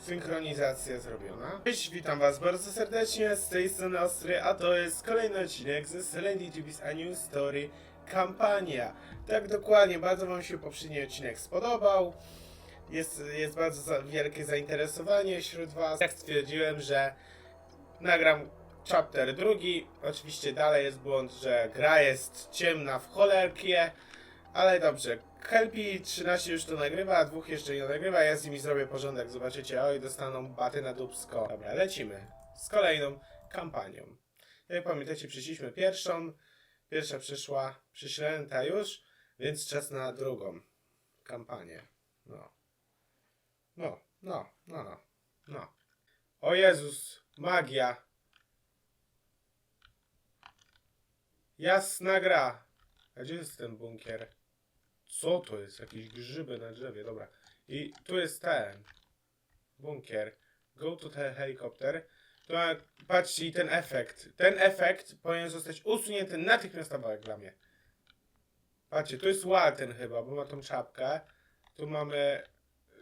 Synchronizacja zrobiona. Cześć, witam was bardzo serdecznie, z tej strony Ostry, a to jest kolejny odcinek ze Serendipity Beast A New Story Kampania. Tak dokładnie, bardzo wam się poprzedni odcinek spodobał. Jest, jest bardzo za, wielkie zainteresowanie wśród was. Jak stwierdziłem, że nagram chapter drugi. Oczywiście dalej jest błąd, że gra jest ciemna w cholerkie, ale dobrze. Kelpi 13 już to nagrywa, a dwóch jeszcze nie nagrywa. Ja z nimi zrobię porządek. Zobaczycie, oj, dostaną baty na dubsko. Dobra, lecimy z kolejną kampanią. Jak pamiętacie, przyszliśmy pierwszą. Pierwsza przyszła, przyślęta już, więc czas na drugą kampanię. No. No, no, no, no, no. O Jezus, magia. Jasna gra. A gdzie jest ten bunkier? Co to jest? Jakieś grzyby na drzewie, dobra. I tu jest ten bunkier. Go to ten helikopter. To patrzcie, i ten efekt. Ten efekt powinien zostać usunięty natychmiastowo jak dla mnie. Patrzcie, tu jest Walten chyba, bo ma tą czapkę. Tu mamy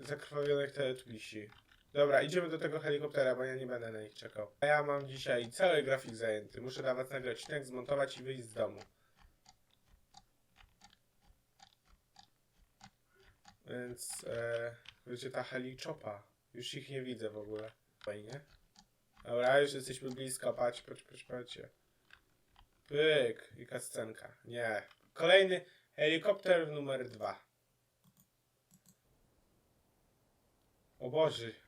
zakrwawionych teletubisi. Dobra, idziemy do tego helikoptera, bo ja nie będę na nich czekał. A ja mam dzisiaj cały grafik zajęty. Muszę dawać nagrać odcinek, zmontować i wyjść z domu. Więc, e, wiecie, ta heliczopa. Już ich nie widzę w ogóle. Fajnie. Dobra, już jesteśmy blisko. Patrz, patrz, patrz, patrzcie. Pyk. I kascenka. Nie. Kolejny helikopter numer dwa. O Boże.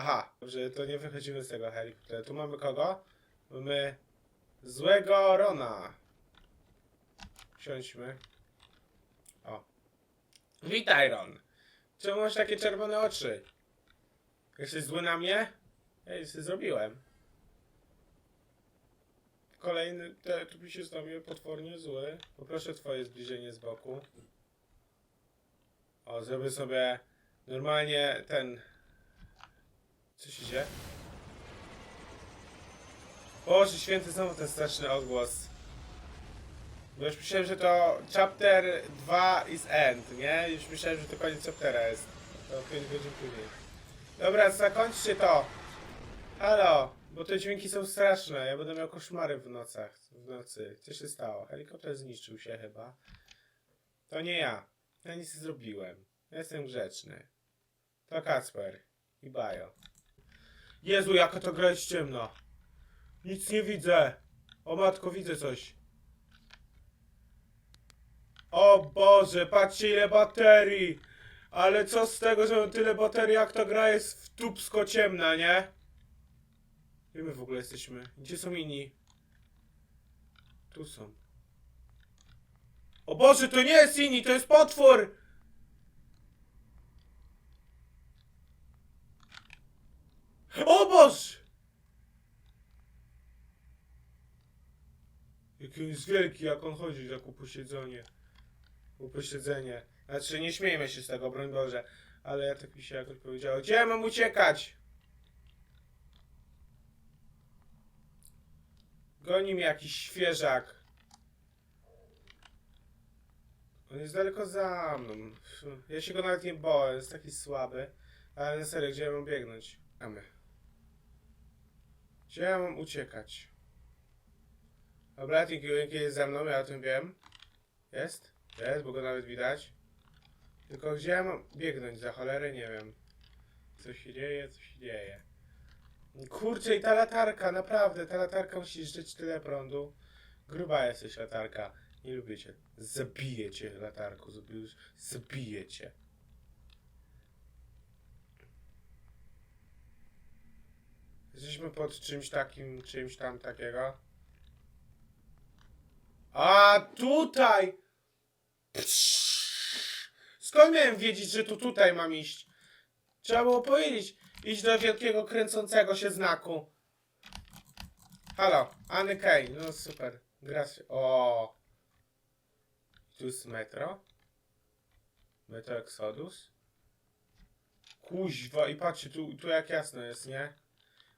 Aha, że to nie wychodzimy z tego helikoptera. Tu mamy kogo? Mamy złego Rona. Siądźmy. O. Witaj, Ron. Czemu masz takie czerwone oczy? Jesteś zły na mnie? Nic nie zrobiłem. Kolejny, te, tu mi się zrobił potwornie zły. Poproszę twoje zbliżenie z boku. O, zrobię sobie normalnie ten... Co się dzieje? Boże święty, znowu ten straszny odgłos. Bo już myślałem, że to chapter 2 is end, nie? Już myślałem, że to koniec chaptera jest. To 5 godzin później. Dobra, zakończcie to! Halo, bo te dźwięki są straszne. Ja będę miał koszmary w nocach. W nocy. Co się stało? Helikopter zniszczył się chyba. To nie ja. Ja nic nie zrobiłem. Ja jestem grzeczny. To Kacper. I Bajo. Jezu, jaka to gra jest ciemna. Nic nie widzę. O matko, widzę coś. O Boże, patrzcie ile baterii. Ale co z tego, że mam tyle baterii, jak ta gra jest w tubsko ciemna, nie? Gdzie my w ogóle jesteśmy? Gdzie są inni? Tu są. O Boże, to nie jest inni, to jest potwór! O Boże! On jest wielki, jak on chodzi, jak uposiedzenie. Uposiedzenie. Znaczy, nie śmiejmy się z tego, broń Boże. Ale ja tak mi się jakoś powiedziało. Gdzie ja mam uciekać? Goni mnie jakiś świeżak. On jest daleko za mną. Ja się go nawet nie boję, jest taki słaby. Ale na serio, gdzie ja mam biegnąć? Mamy. Gdzie ja mam uciekać? Dobra, Tinky Winky jest za mną, ja o tym wiem. Jest? Jest, bo go nawet widać. Tylko gdzie ja mam biegnąć za cholerę, nie wiem. Co się dzieje, co się dzieje. Kurczę, i ta latarka, naprawdę, ta latarka musi żyć tyle prądu. Gruba jesteś latarka. Nie lubię cię. Zabiję cię, latarku. Zabiję, zabiję cię. Jesteśmy pod czymś takim, czymś tam takiego. A tutaj! Skąd miałem wiedzieć, że to tutaj mam iść? Trzeba było powiedzieć. Idź do wielkiego kręcącego się znaku. Halo, Anny Kane. No super. Gra się. O. Tu jest metro. Metro Exodus. Kuźwa i patrzcie, tu, tu jak jasno jest, nie?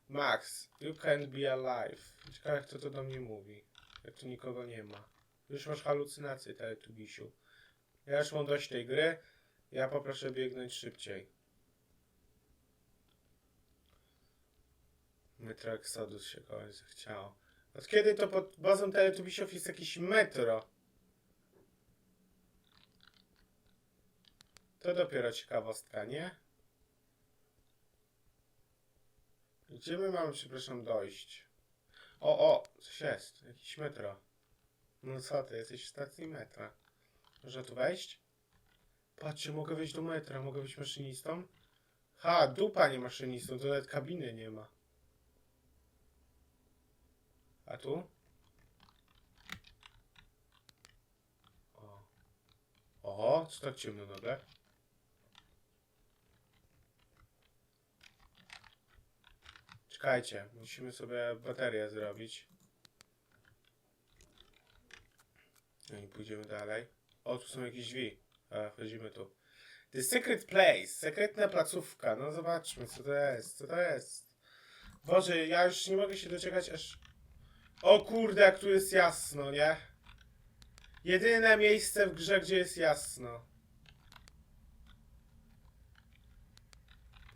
Max, you can't be alive. Ciekawe, kto to do mnie mówi. Jak tu nikogo nie ma. Już masz halucynacje, Teletubisiu. Ja już mam dość tej gry. Ja poproszę biegnąć szybciej. Metro Exodus się kogoś zachciało. Od kiedy to pod bazą Teletubisiów jest jakieś metro? To dopiero ciekawostka, nie? Gdzie my mamy, przepraszam, dojść? O, o, coś jest. Jakiś metro. No co ty, jesteś w stacji metra. Można tu wejść? Patrzcie, mogę wejść do metra, mogę być maszynistą? Ha, dupa nie maszynistą, to nawet kabiny nie ma. A tu? O. Oho, co tak ciemno nagle? Czekajcie, musimy sobie baterię zrobić. No i pójdziemy dalej. O, tu są jakieś drzwi. A, wchodzimy tu. The Secret Place. Sekretna placówka. No zobaczmy, co to jest. Co to jest? Boże, ja już nie mogę się doczekać aż... O kurde, jak tu jest jasno, nie? Jedyne miejsce w grze, gdzie jest jasno.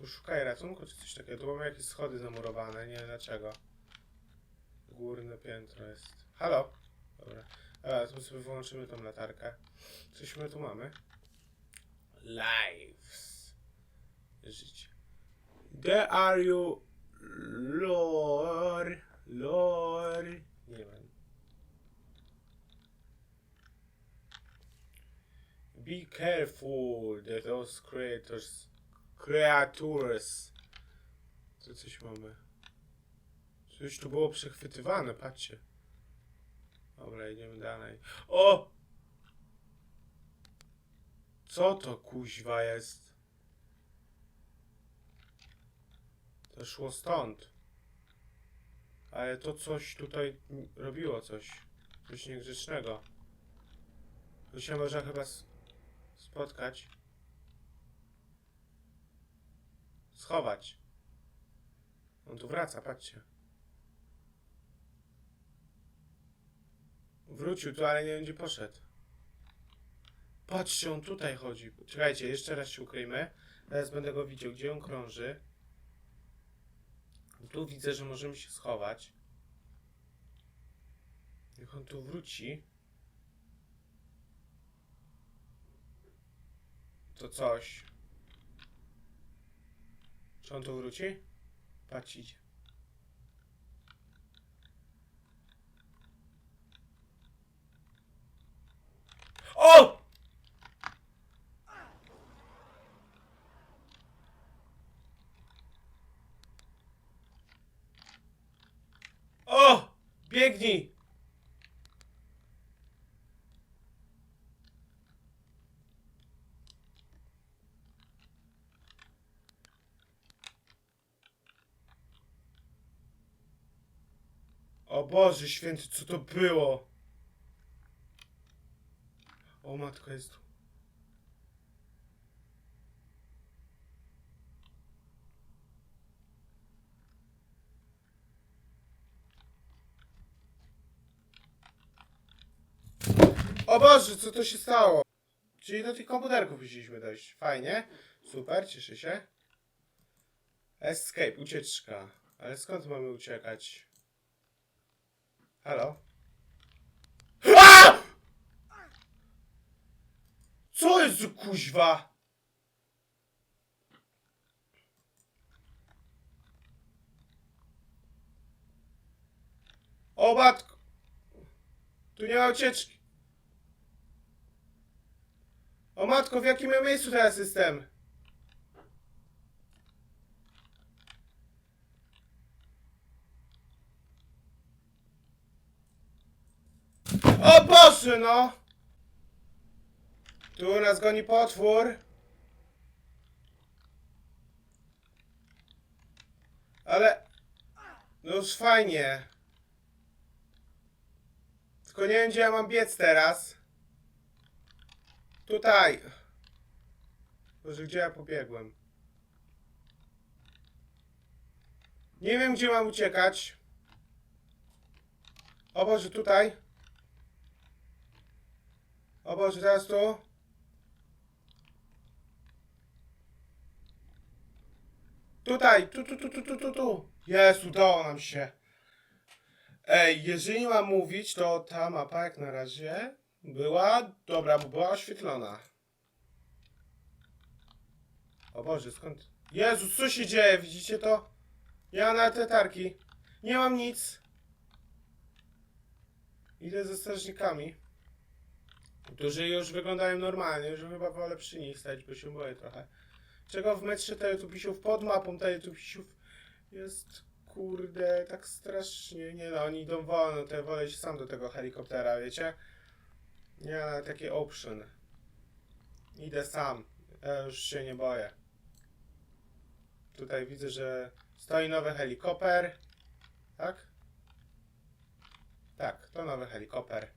Poszukaj ratunku czy coś takiego. Tu mamy jakieś schody zamurowane, nie wiem dlaczego. Górne piętro jest. Halo? Dobra. A, tu sobie wyłączymy tą latarkę. Coś my tu mamy? Lives. Życie. Where are you, Lord? Lord. Nie wiem. Be careful those creators, creatures. Tu coś mamy. Coś tu było przechwytywane, patrzcie. Dobra, idziemy dalej. O! Co to kuźwa jest? To szło stąd. Ale to coś tutaj robiło coś. Coś niegrzecznego. Tu się można chyba spotkać. Schować. On tu wraca, patrzcie. Wrócił tu, ale nie gdzie poszedł. Patrzcie, on tutaj chodzi. Czekajcie, jeszcze raz się ukryjmy. Teraz będę go widział, gdzie on krąży. Tu widzę, że możemy się schować. Niech on tu wróci. To coś. Czy on tu wróci? Patrz, idzie. O! O! Biegnij! O Boże święty, co to było? O matko jest tu. O Boże, co to się stało? Czyli do tych komputerków musieliśmy dojść. Fajnie. Super, cieszę się. Escape, ucieczka. Ale skąd mamy uciekać? Halo? A! Co jest kuźwa? O matko! Tu nie ma ucieczki. O matko, w jakim ja miejscu teraz jestem? O Boże, no! Tu nas goni potwór. Ale... No już fajnie. Tylko nie wiem, gdzie ja mam biec teraz. Tutaj. Boże, gdzie ja pobiegłem? Nie wiem, gdzie mam uciekać. O Boże, tutaj. O Boże, teraz tu. Tutaj, tu, tu, tu, tu, tu, tu, tu. Jest, udało nam się. Ej, jeżeli mam mówić, to ta mapa jak na razie była dobra, bo była oświetlona. O Boże, skąd? Jezus, co się dzieje? Widzicie to? Ja na te tarki. Nie mam nic. Idę ze strażnikami. Którzy już wyglądają normalnie, już chyba wolę przy nich stać, bo się boję trochę. Czego w metrze teletubisiów pod mapą teletubisiów jest kurde tak strasznie. Nie no, oni idą wolno, to ja wolę iść sam do tego helikoptera, wiecie? Ale takie option. Idę sam. Ja już się nie boję. Tutaj widzę, że stoi nowy helikopter. Tak? Tak, to nowy helikopter.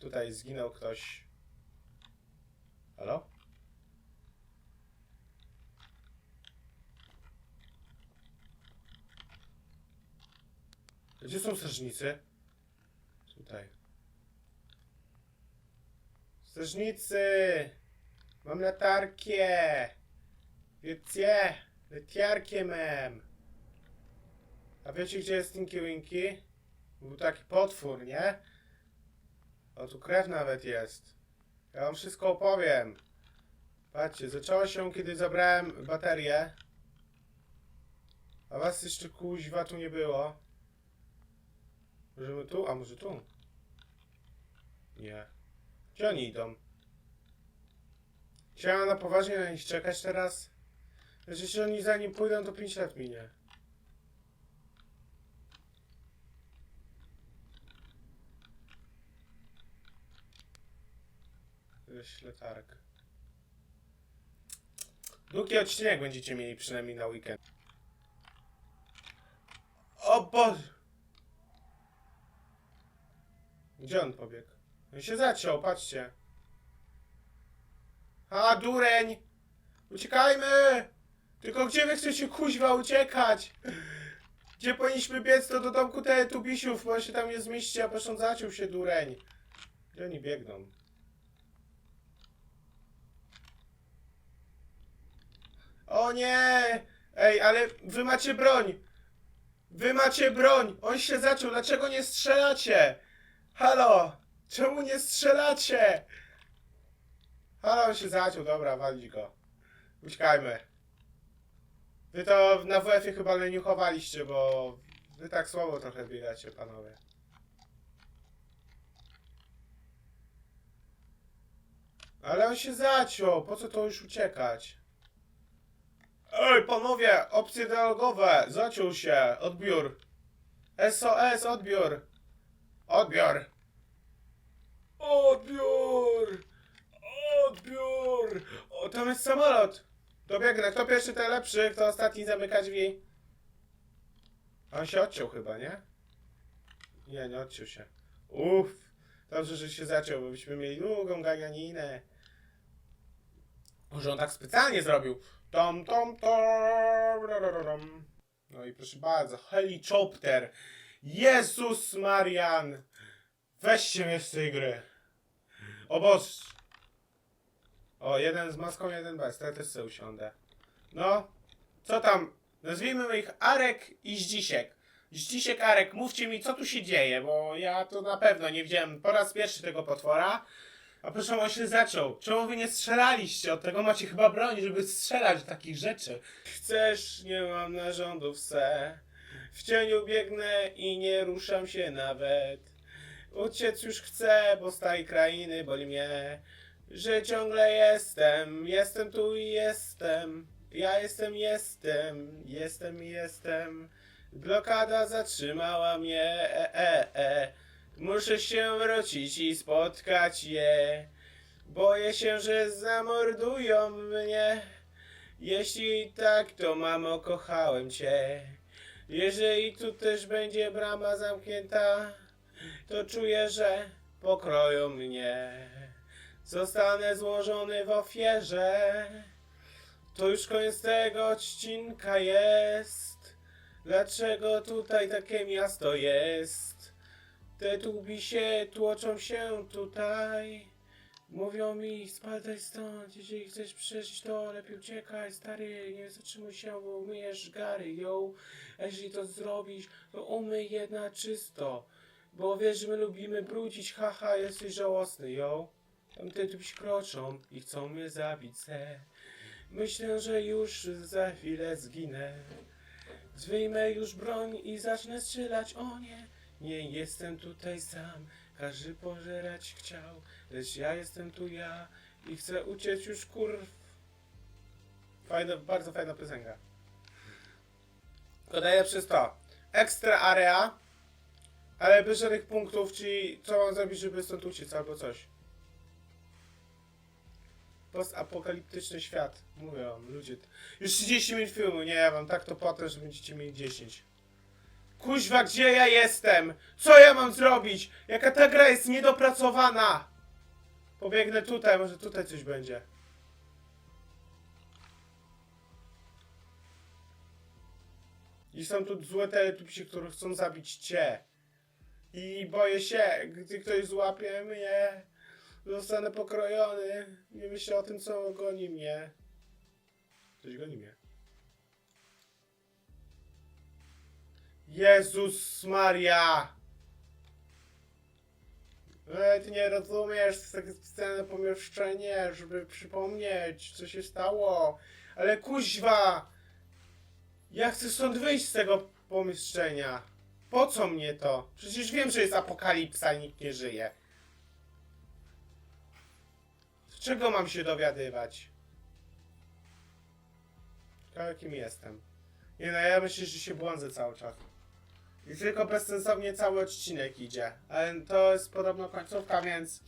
Tutaj zginął ktoś. Halo? Gdzie są strażnicy? Tutaj. Strażnicy! Mam latarkę! Wiecie? Letiarkę mam! A wiecie gdzie jest Tinky Winky? Był taki potwór, nie? O, tu krew nawet jest. Ja wam wszystko opowiem. Patrzcie, zaczęło się, kiedy zabrałem baterię. A was jeszcze kuźwa tu nie było. Możemy tu? A może tu? Nie. Gdzie oni idą? Chciałem na poważnie na nich czekać teraz? Jeśli oni za nim pójdą, to 5 lat minie. Śletarek. Długi odcinek będziecie mieli przynajmniej na weekend. O Boże! Gdzie on pobiegł? On się zaciął, patrzcie. A, dureń! Uciekajmy! Tylko gdzie wy chcecie kuźwa uciekać? Gdzie powinniśmy biec to do domku teletubisiów, bo się tam nie zmieści, a proszę zaciął się dureń. Gdzie oni biegną? O nie! Ej, ale wy macie broń! Wy macie broń! On się zaczął, dlaczego nie strzelacie? Halo! Czemu nie strzelacie? Halo, on się zaciął, dobra, walić go. Uciekajmy. Wy to na WF-ie chyba leniuchowaliście, bo wy tak słabo trochę biegacie, panowie. Ale on się zaciął, po co to już uciekać? Ej, panowie, opcje dialogowe, zaciął się, odbiór. SOS, odbiór. Odbiór. Odbiór! Odbiór! O, tam jest samolot! Dobiegnę, kto pierwszy, ten lepszy, kto ostatni zamyka drzwi. A On się odciął chyba, nie? Nie, nie odciął się. Uff, dobrze, że się zaciął, bo byśmy mieli długą ganianinę. Może on tak specjalnie zrobił. Tom, tom, tom. No i proszę bardzo, helikopter. Jezus Marian! Weźcie mnie z tej gry. O Boże. O, jeden z maską, jeden bez. Ja też sobie usiądę. No, co tam? Nazwijmy ich Arek i Zdzisiek. Zdzisiek, Arek, mówcie mi, co tu się dzieje, bo ja to na pewno nie widziałem po raz pierwszy tego potwora. A proszę, on się zaczął. Czemu wy nie strzelaliście? Od tego macie chyba broń, żeby strzelać do takich rzeczy. Chcesz, nie mam narządów se. W cieniu biegnę i nie ruszam się nawet. Uciec już chcę, bo z tej krainy boli mnie, że ciągle jestem, jestem tu i jestem. Ja jestem, jestem, jestem jestem. Blokada zatrzymała mnie, e, e, e. Muszę się wrócić i spotkać je. Boję się, że zamordują mnie. Jeśli tak, to mamo, kochałem cię. Jeżeli tu też będzie brama zamknięta, to czuję, że pokroją mnie. Zostanę złożony w ofierze. To już koniec tego odcinka jest. Dlaczego tutaj takie miasto jest? Te tubi się tłoczą się tutaj. Mówią mi, spadaj stąd, jeżeli chcesz przeżyć to lepiej uciekaj, stary, nie zatrzymuj się, bo umyjesz gary, yo. A jeżeli to zrobisz, to umyj jedna czysto. Bo wiesz, że my lubimy brudzić, haha, jesteś żałosny, yo. Tam te tubi kroczą i chcą mnie zabić, se. Myślę, że już za chwilę zginę. Wyjmę już broń i zacznę strzelać, o nie. Nie jestem tutaj sam, każdy pożerać chciał, lecz ja jestem tu ja i chcę uciec już kurw. Fajna, bardzo fajna piosenka. Dodaję przez to ekstra area, ale bez żadnych punktów, czyli co mam zrobić, żeby stąd uciec albo coś. Postapokaliptyczny świat. Mówię wam, ludzie. Już 30 minut filmu, nie, ja wam tak to potem, że będziecie mieli 10. Kuźwa, gdzie ja jestem? Co ja mam zrobić? Jaka ta gra jest niedopracowana? Pobiegnę tutaj, może tutaj coś będzie. I są tu złe teletupsi, które chcą zabić cię. I boję się, gdy ktoś złapie mnie, zostanę pokrojony. Nie myślę o tym, co goni mnie. Ktoś goni mnie. Jezus Maria! Ty nie rozumiesz, to takie specjalne pomieszczenie, żeby przypomnieć, co się stało. Ale kuźwa! Ja chcę stąd wyjść z tego pomieszczenia. Po co mnie to? Przecież wiem, że jest apokalipsa i nikt nie żyje. Z czego mam się dowiadywać? Ciekawe, kim jestem. Nie no, ja myślę, że się błądzę cały czas. I tylko bezsensownie cały odcinek idzie. Ale to jest podobno końcówka, więc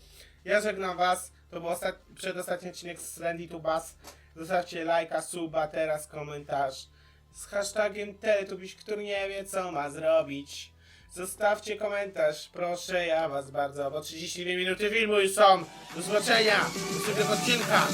ja żegnam was. To był ostat... przedostatni odcinek z Randy to Bass. Zostawcie lajka, suba, teraz komentarz z hashtagiem Teletubiś, który nie wie co ma zrobić. Zostawcie komentarz, proszę ja was bardzo, bo 32 minuty filmu już są. Do zobaczenia, do następnego odcinka.